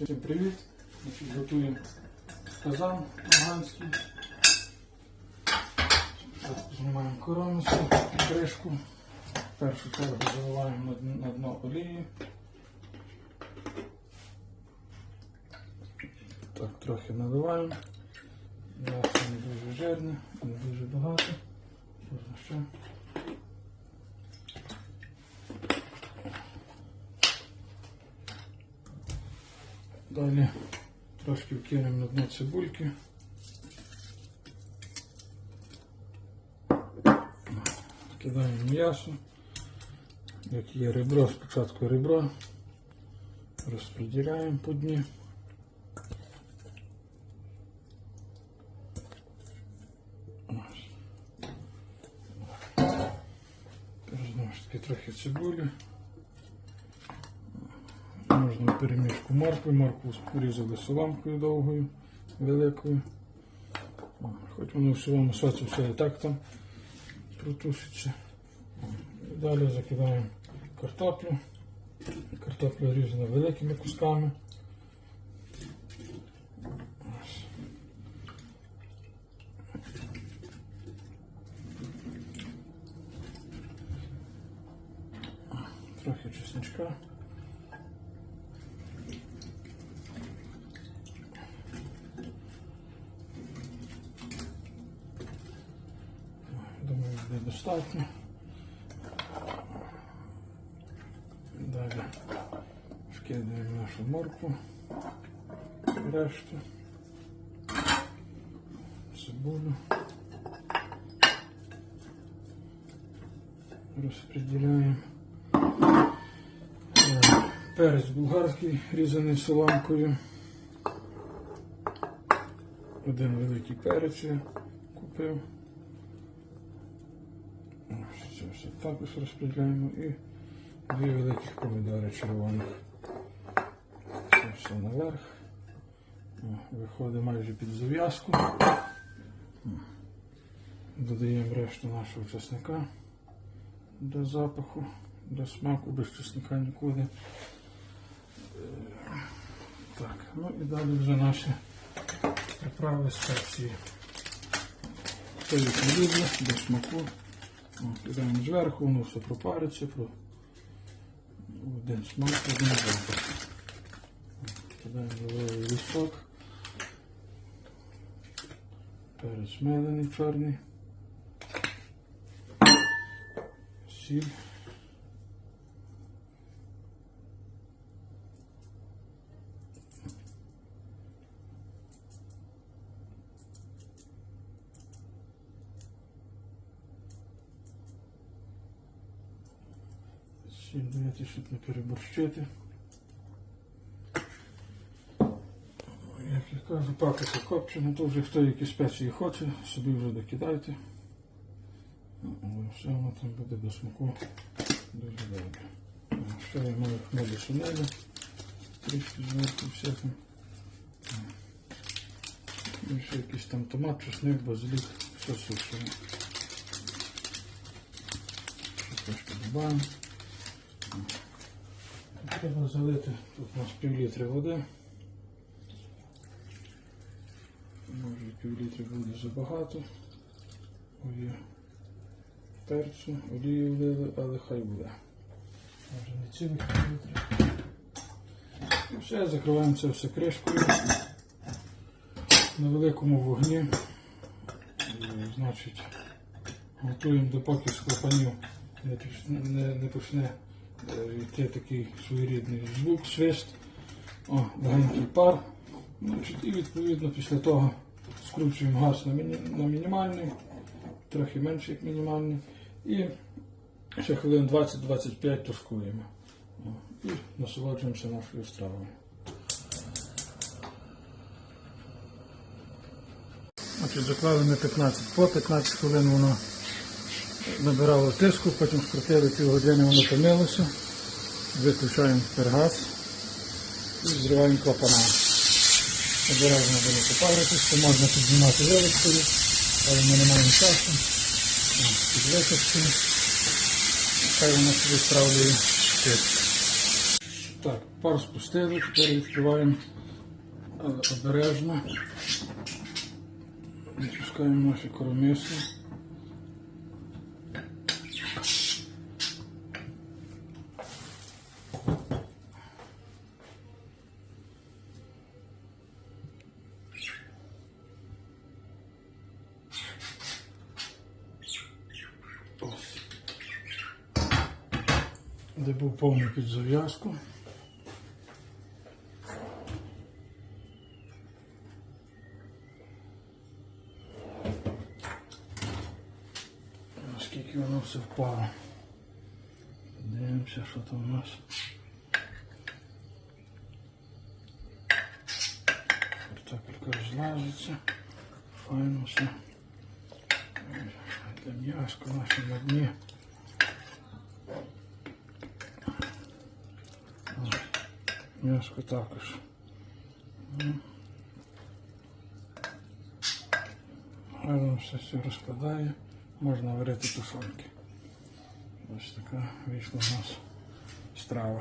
Всім привіт! Значить, готуємо казан афганський. Знімаємо короночку, кришку. Першу чергу заливаємо на дно- на дно олії. Так, трохи наливаємо. М'ясо не дуже жирне, не дуже багато. Можна ще. Далі трошки вкинемо на дно цибульки. Кидаємо м'ясо. Як є ребро, спочатку ребро. Розподіляємо по дні. Ось. Знову ж таки трохи цибулі. Перемішку моркви. Моркву різали соломкою довгою, великою. Хоч воно в своєму соці все і так там протушиться. Далі закидаємо картоплю. Картоплю різано великими кусками. Трохи чесничка. Думаю, буде достатньо. Далі вкидаємо нашу моркву, решту, цибулю. Розподіляємо. Е, Перець болгарський різаний соломкою. Один великий перець я купив. Це все також розподіляємо і дві великих помідори червоних. Це все наверх. Виходить майже під зав'язку. Додаємо решту нашого чесника до запаху, до смаку, без чесника нікуди. Так, ну і далі вже наші приправи спеції. Хто їх не до смаку. Кидаємо зверху, воно все пропариться, про один смак, один запах. Кидаємо лавровий листок. Перець мелений чорний. Сіль. Сіль дивіться, щоб не переборщити. Як я кажу, паприка копчена, то вже хто які спеції хоче, собі вже докидайте. Ну, Але все воно там буде до смаку дуже добре. Ще я маю хмелі шинелі, трішки зверху всяке. І ще якийсь там томат, чесник, базилік, все сушено. Ще трошки додаємо. Треба залити, тут у нас пів літри води. Може пів літри буде забагато. Олія перцю, олію влили, але хай буде. Може не цілих пів літри. І все, закриваємо це все кришкою. На великому вогні. І, значить, готуємо допоки з клапанів не, не, не почне йти такий своєрідний звук, свист, о, легенький пар. Значить, і відповідно після того скручуємо газ на, міні, на мінімальний, трохи менше як мінімальний. І ще хвилин 20-25 тушкуємо. І насолоджуємося нашою стравою. Заклали ми 15 по 15 хвилин воно набирало тиску, потім скрутили півгодини, воно томилося. Виключаємо пергаз і зриваємо клапана. Обережно буде попаритись, то можна підзнімати вилочкою, але ми не маємо часу. Підвиточкою. Хай воно собі справлює тиск. Так, пар спустили, тепер відкриваємо обережно. Відпускаємо наші коромисли. Де був повний під зав'язку. Наскільки воно все впало. Дивимося, що там у нас. Картопелька розлазиться. Файно все. Для м'яска наші на дні. М'яско також. Гарно все все розкладає. Можна варити тушонки. Ось така вийшла у нас страва.